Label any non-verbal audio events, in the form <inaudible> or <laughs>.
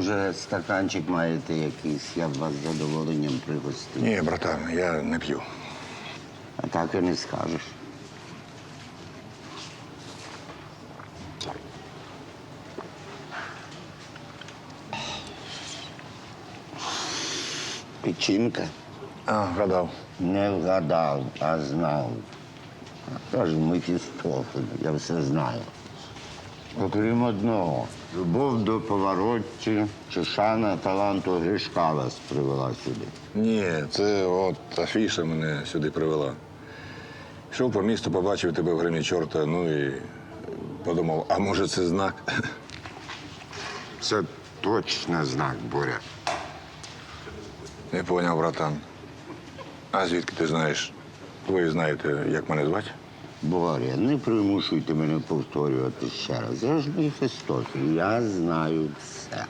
може, стаканчик маєте якийсь, я б вас з задоволенням пригостив. Ні, братан, я не п'ю. А так і не скажеш. Печінка А, вгадав. не вгадав, а знав. Тож Мефістофель, я все знаю. Окрім одного, любов до поворотці чи шана таланту Гришка вас привела сюди. Ні, це от афіша мене сюди привела. Йшов по місту, побачив тебе в гримі чорта, ну і подумав, а може це знак? <laughs> Це точно знак, Боря. Не поняв, братан. А звідки ти знаєш? Ви знаєте, як мене звати? Боря, не примушуйте мене повторювати ще раз. Я ж Мефістофель, я знаю все.